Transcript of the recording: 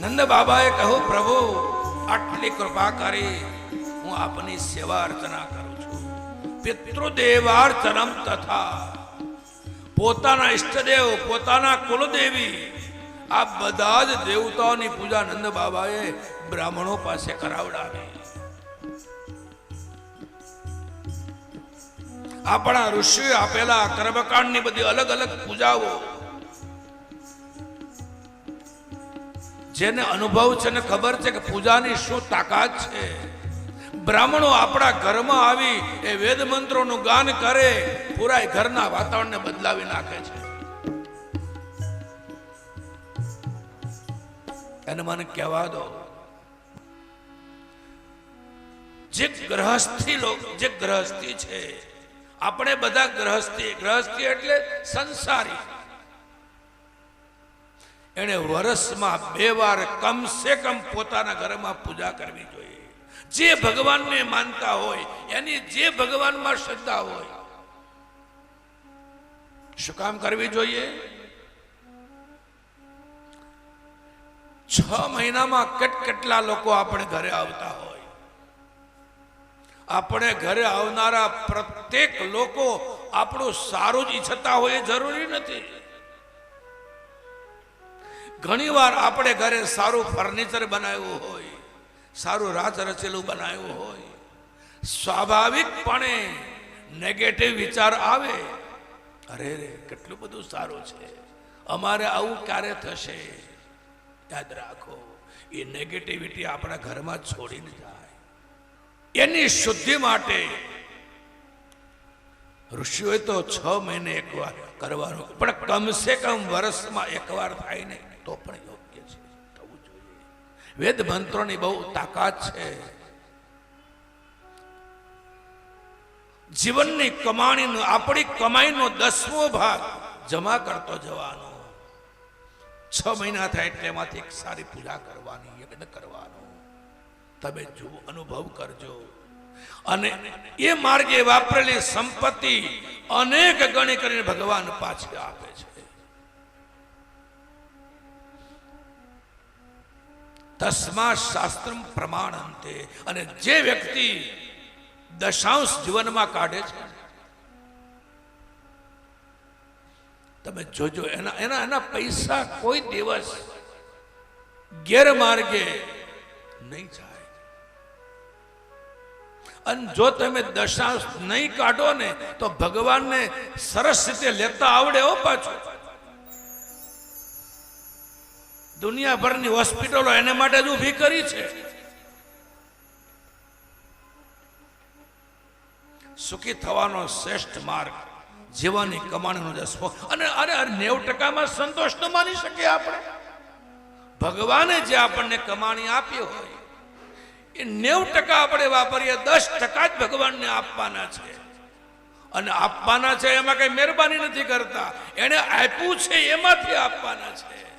નંદ બાબાએ કહ્યું, પ્રભુ, આટલી કૃપા કરી હું આપની સેવા અર્ચના કરું છું. પિતૃદેવાર્ચનમ તથા પોતાના ઈષ્ટદેવ, પોતાના કુલદેવી, આ બધા જ દેવતાઓની પૂજા નંદ બાબાએ બ્રાહ્મણો પાસે કરાવડાવી. આપણા ઋષિ આપેલા કર્મકાંડની બધી અલગ અલગ પૂજાઓ જેને અનુભવ છે ને ખબર છે કે પૂજાની શું તાકાત છે? બ્રાહ્મણો આપણા ઘરમાં આવી એ વેદ મંત્રોનું ગાન કરે પૂરા ઘરના વાતાવરણને બદલાવી નાખે છે. એને મને કહેવા દો. જે ગ્રહસ્થી લોક, જે ગ્રહસ્થી છે, આપણે બધા ગ્રહસ્થી ગ્રહસ્થી એટલે સંસારી. એને વર્ષમાં બે વાર કમસે કમ પોતાના ઘરમાં પૂજા કરવી જોઈએ. જે ભગવાનને માનતા હોય, એની જે ભગવાનમાં શ્રદ્ધા હોય, શું કામ કરવી જોઈએ? છ મહિનામાં કેટ કેટલા લોકો આપણે ઘરે આવતા હોય? આપણે ઘરે આવનારા પ્રત્યેક લોકો આપણું સારું જ ઈચ્છતા હોય એ જરૂરી નથી. ઘણીવાર આપણે ઘરે સારું ફર્નિચર બનાવ્યું હોય, સારું રાત રચેલું બનાવ્યું હોય, સ્વાભાવિકપણે નેગેટિવ વિચાર આવે, અરે રે કેટલું બધું સારું છે. અમારે આવું ક્યારે થશે? યાદ રાખો, એ નેગેટિવિટી આપણા ઘરમાં છોડીને જાય. એની શુદ્ધિ માટે ઋષિઓએ તો છ મહિને એકવાર કરવાનું. પણ કમસે કમ વર્ષમાં એકવાર થાય ને તો પણ યોગ્ય છે. થવું જોઈએ. વેદ મંત્રોની બહુ તાકાત છે. જીવનની કમાણીનો, આપણી કમાઈનો દસમો ભાગ જમા કરતો જવાનો. છ મહિના થાય એટલે એમાંથી એક સારી પૂજા કરવાની, યજ્ઞ કરવાનો. તમે જુઓ, અનુભવ કરજો. અને એ માર્ગે વાપરેલી સંપત્તિ અનેક ગણી કરીને ભગવાન પાછી આપે છે. તસ્મા શાસ્ત્ર પ્રમાણંતે અને જે વ્યક્તિ દશાંશ જીવનમાં કાઢે છે, તમે જોજો, એના એના એના પૈસા કોઈ દિવસ ગેરમાર્ગે નહીં જાય. અને જો તમે દશાંશ નહીં કાઢો ને, તો ભગવાનને સરસ રીતે લેતા આવડે હો પાછું. દુનિયાભરની હોસ્પિટલો એને માટે જ ઊભી કરી છે. સુખી થવાનો શ્રેષ્ઠ માર્ગ જીવનની કમાણીનો જસ્વો અને અરે નેવ ટકામાં સંતોષ ન માની શકીએ આપણે. ભગવાને જે આપણને કમાણી આપી હોય એ નેવ ટકા આપણે વાપરીએ, દસ ટકા જ ભગવાનને આપવાના છે. અને આપવાના છે એમાં કઈ મહેરબાની નથી કરતા. એને આપ્યું છે, એમાંથી આપવાના છે.